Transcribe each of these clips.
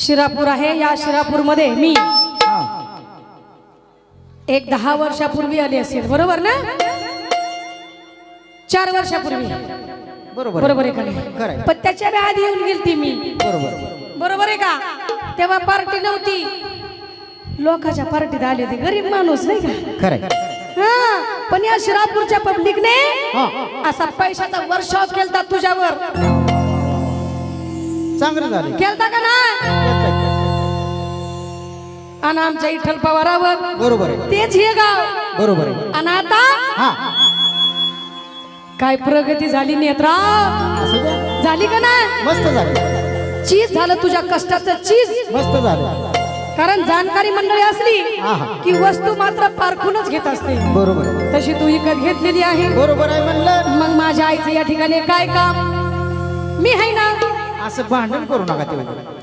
शिरापूर आहे. या शिरापूरमध्ये मी एक दहा वर्षापूर्वी आली असेल. बरोबर ना? चार वर्षापूर्वी. बरोबर. आहे खरं पण त्याच्या आधी येऊन गेलती मी. बरोबर. बरोबर आहे का? तेव्हा पार्टी नव्हती. लोकांच्या पार्टीत आली होती गरीब माणूस नाही का? खरंय हा. पण या शिरापूरच्या पब्लिकने. असा पैशाचा वर्षाव केलता तुझ्यावर. चांगलं झालं. केलता का ना? आणि आमच्या इठ्ठल पवारावर बरोबर आहे. तेच हे गाव. बरोबर आहे. आणि आता हा. काय प्रगती झाली नेत्रा? असं द्या. झाली का ना? मस्त झालं. चीज झालं तुझ्या कष्टाचं चीज. मस्त झालं. कारण जाणकारी मंडळी असली हा, हा. की वस्तू मात्र पारखूनच घेत असते. बरोबर आहे. तशी तू विकत घेतलेली आहे. बरोबर आहे म्हणलं. मग माझ्या आईचं या ठिकाणी काय काम? मी आहे ना असं भांडण करू नका तेवढं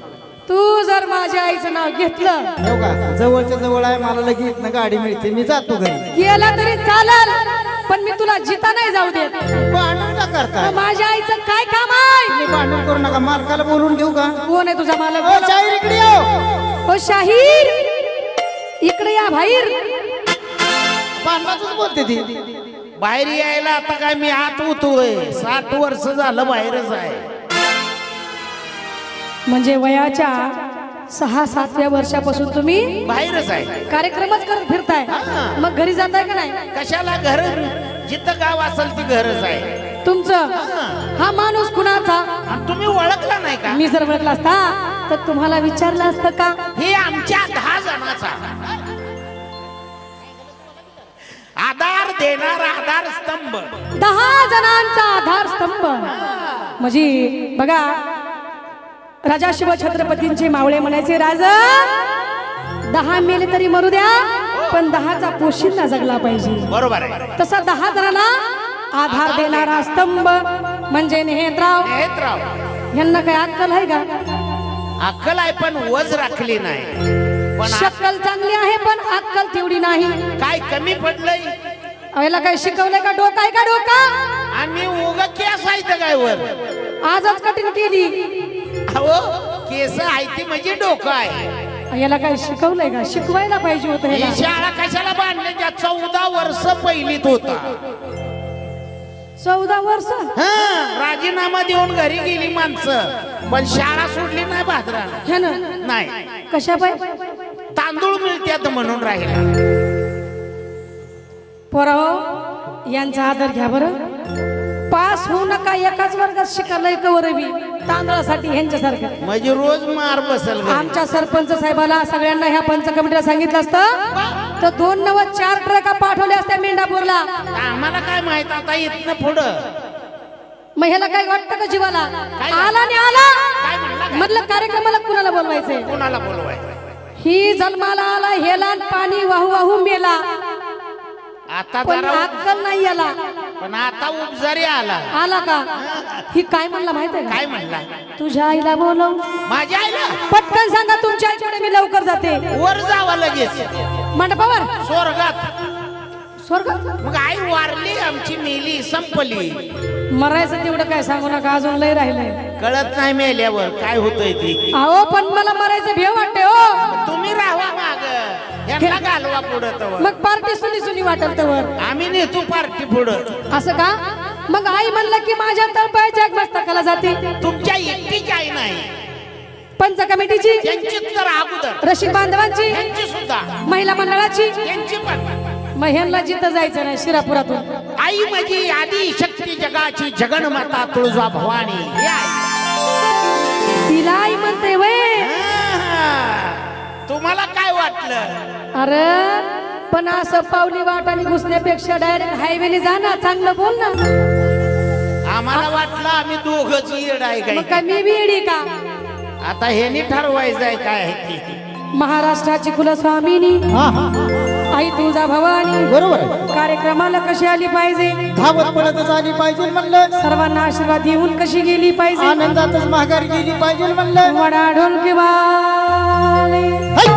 तू जर माझ्या आईचं नाव घेतलं हो का? जवळच्या जवळ आहे मला लगेच ना गाडी मिळते. मी जातो घरी. गेला तरी चालल पण मी तुला जिता नाही जाऊ देत. भांडण का करताय? मग माझ्या आईचं काय काम आहे? तुम्ही भांडण करू नका. मालकाला बोलून घेऊ का? कोण आहे तुझा मालक? ओ शाहीर इकडे येऊ ओ शाहीर. इकडे या बाहेर भांडणाच बोलते ती. बाहेर यायला आता काय मी आत होतोय साठ वर्ष झालं बाहेरच आहे. म्हणजे वयाच्या सहा सातव्या वर्षापासून तुम्ही बाहेरच आहे. कार्यक्रमच करत फिरताय. मग घरी जाताय का नाही? कशाला घर? जिथं गाव असेल ती घरच आहे. तुमचं? हा. माणूस कुणाचा? आणि तुम्ही ओळखला नाही का? मी जर म्हटलं असता तर तुम्हाला विचारलं असतं का? हे आमच्या दहा जणाचा. आधार देणारा आधार स्तंभ. दहा जणांचा आधार स्तंभ. म्हणजे बघा राजा शिव छत्रपतींचे मावळे म्हणायचे राज दहा मेले तरी मरू द्या पण दहाचा पोशिंदा जगला पाहिजे. बरोबर आहे. तसा दहा जणांना आधार देणारा स्तंभ म्हणजे नेहतराव. नेत्राव यांना काय अक्कल आहे का? अक्कल आहे पण वज राखली नाही. पण शक्कल चांगली आहे पण अक्कल तेवढी नाही. काय कमी पडलंय? याला काय शिकवलंय का? डोका आहे का डोका? आणि उग केस आहे काय वर आजच कठीण केली. अहो केस आहे ती म्हणजे डोकं आहे. याला काय शिकवलंय का? शिकवायला पाहिजे होतं ही ह्याला. शाळा कशाला बांधली? त्या चौदा वर्ष पहिलीत होता. चौदा वर्ष? हं, राजीनामा देऊन घरी गेली माणसं. पण शाळा सोडली नाही ह्यानं नाही. कशा पाय तांदूळ मिळत्यात म्हणून राहिला. पोराहो यांचा आदर घ्या बरं. पास होऊ नका एकाच वर्गात शिकायला कवर बी तांदळासाठी ह्यांच्यासारखं. म्हणजे रोज मार बसल घरी. आमच्या सरपंच साहेबाला सगळ्यांना ह्या पंच कमिटीला सांगितलं असतं. तर दोन नव्वद चार ट्रका पाठवल्या असत्या मेंढापूरला आम्हाला काय माहीत आता इथनं पुढं? मग ह्याला काय वाटतं का जीवाला? आला आणि आला? म्हटलं कार्यक्रमाला कुणाला बोलवायचंय कोणाला बोलवाय ही जन्माला आला हेला आणि पाणी वाहू वाहू मेला. आता पण जरा अक्कल नाही याला. पण आता उपजारी आला. आला का? ही काय म्हणला माहितीये का? काय म्हणला? तुझ्या आईला बोलव. माझ्या आईला? पटकन सांगा तुमच्या आईकडे मी लवकर जाते. वर जावा लगेच. मंडपावर? स्वर्गात. स्वर्ग? मग आई वारली आमची मेली संपली. मरायचं तेवढं काय सांगू नका अजून लय राहिलंय कळत नाही मेल्यावर काय होतंय ती? अहो पण मला मरायचं भेव वाटते हो. तुम्ही राहा माग. यांना घालवा पुढं तवर. मग पार्टी सुनी सुनी वाटल तर आम्ही नेतो पार्टी पुढं. असं का? मग आई म्हणलं की माझ्या तळपायच्या मस्तकाला जाते. तुमच्या एकटीची आई नाही. पंच कमिटीची त्यांची तर अगोदर. रशीद बांधवांची त्यांची सुद्धा. महिला मंडळाची. त्यांची पण. मग ह्यांना जिथं जायचं नाही शिरापुरातून. आई माझी आदी शक्ती जगाची जगन्माता तुळजा भवानी. ही आई तिला आई म्हणते वय. तुम्हाला काय वाटलं? अरे पण असं पावली वाटाने घुसण्यापेक्षा डायरेक्ट हायवेने जा ना चांगलं बोल ना. आम्हाला वाटलं आम्ही दोघच येड आहे मग काय काय मी बी येडी का? आता ह्यानी ठरवायचं आहे काय आहे ते. महाराष्ट्राची कुलस्वामिनी. हा हा. आई तुळजा भवानी. बरोबर. आहे कार्यक्रमाला कशी आली पाहिजे? धावत पळतच आली पाहिजे म्हणलं. सर्वांना आशीर्वाद देऊन कशी गेली पाहिजे? आनंदातच माघारी गेली पाहिजे म्हणलं. वडा ढोलकी वाले हाय,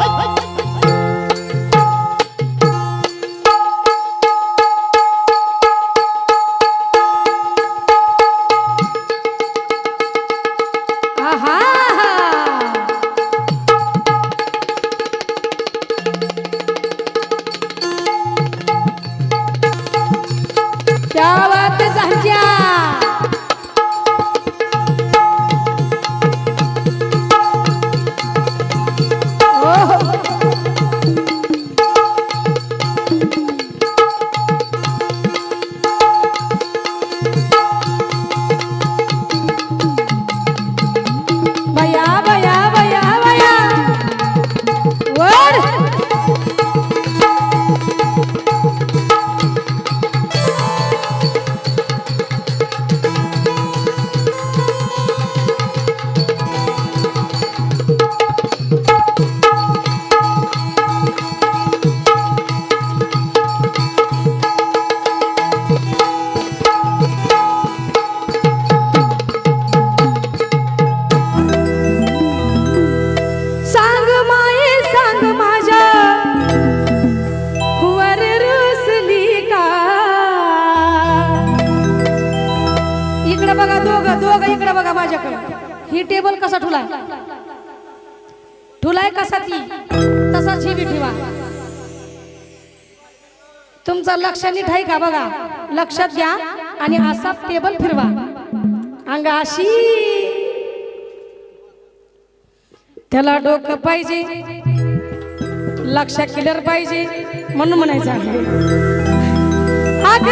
इकडे बघा दोघ दोघ इकडे बघा माझ्याकडे. ही टेबल कसा ठुलाय ठुलाय कसा ती? तसाच ही बी ठेवा. तुमचं लक्ष नीट आहे का बघा? लक्षात घ्या आणि असा टेबल फिरवा. अंगाशी त्याला डोकं पाहिजे. लक्ष क्लिअर पाहिजे. म्हणून म्हणायचं आहे.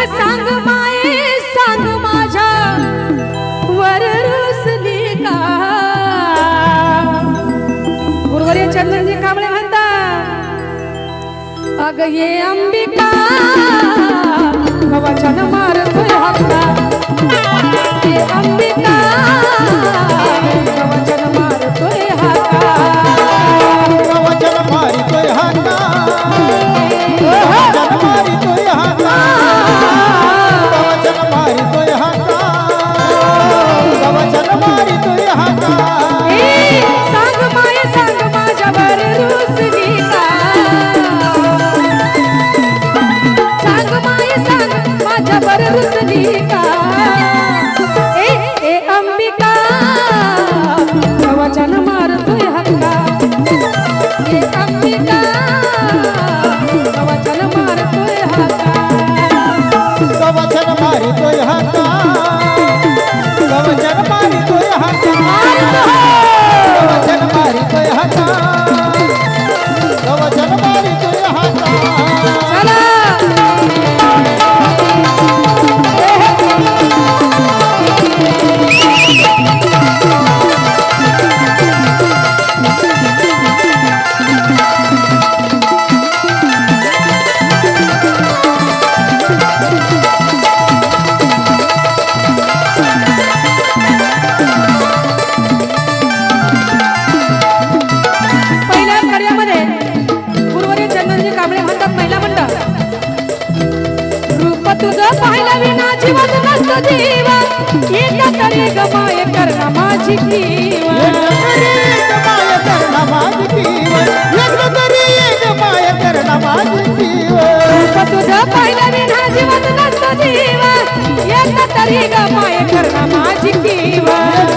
सांग माये सांग माझ्या. वर रुसली का गुरुवारी चंद्रजी कांबळे म्हणता अग ये अंबिका वचन मारतोय हक्का अंबिका तुझं पाहिलं विना जीवन नसतं जीव एका तरी गमाय करणं माझी जीव जीव तुझं पाहिलं विना जीवन नसतं जीव एका तरी गमाय करणं माझी कीव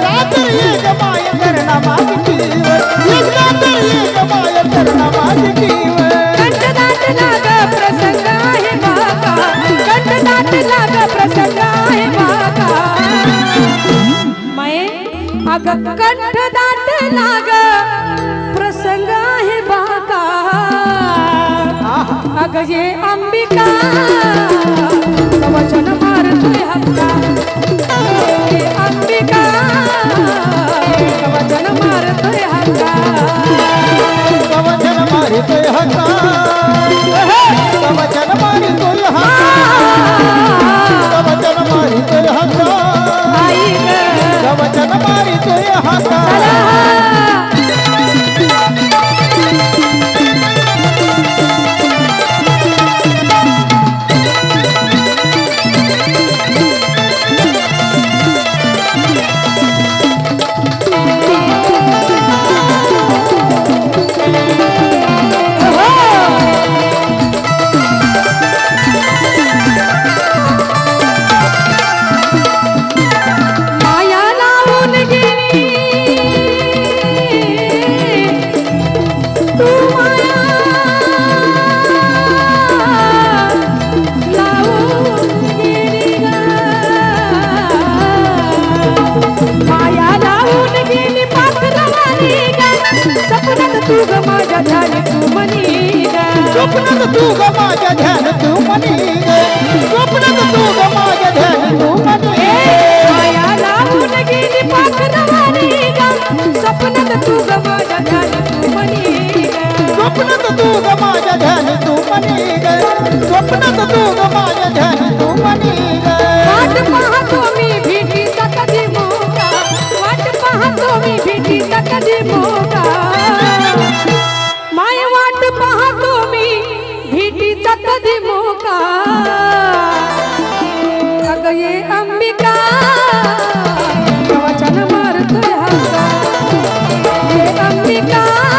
तर एक माय करणा माझी जीव लग्न तर एक माय करणा माझी जीव अंबिका मनी गे स्वप्नात तू ग माझ्या तू मनी वाट पाहतो मी भेटीचा कधी मोका वाट पाहतो मी भेटीचा कधी मोका माय वाट पाहतो मी भेटीचा कधी मोका अग ये अंबिका वचन मारतोय अंबिका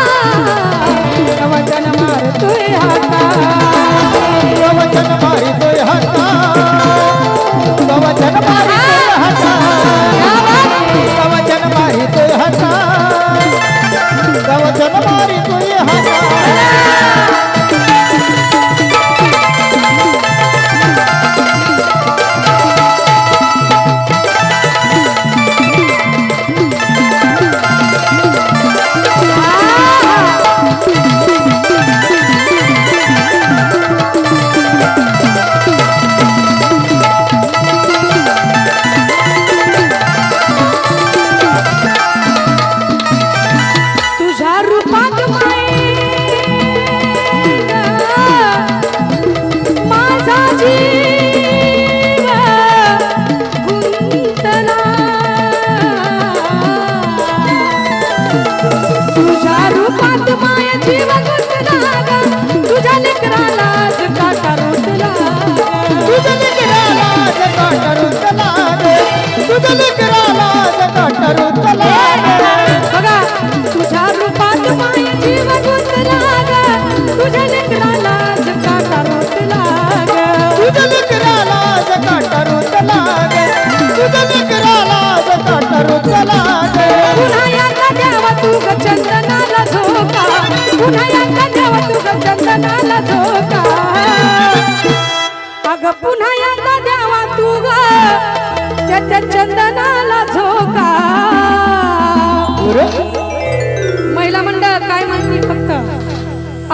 काय म्हणते फक्त?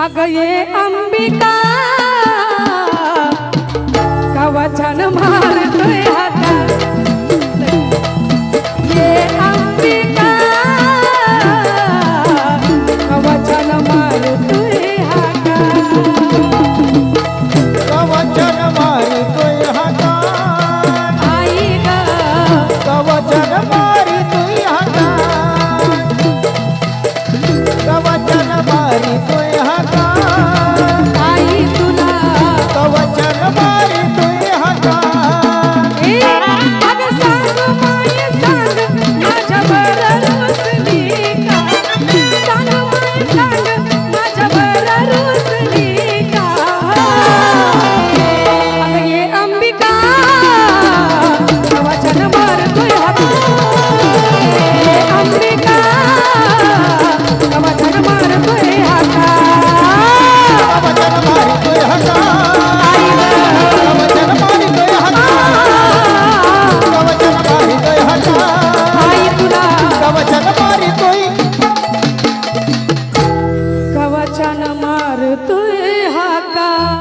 अग ये अंबिका गावा छान मारतोय आता.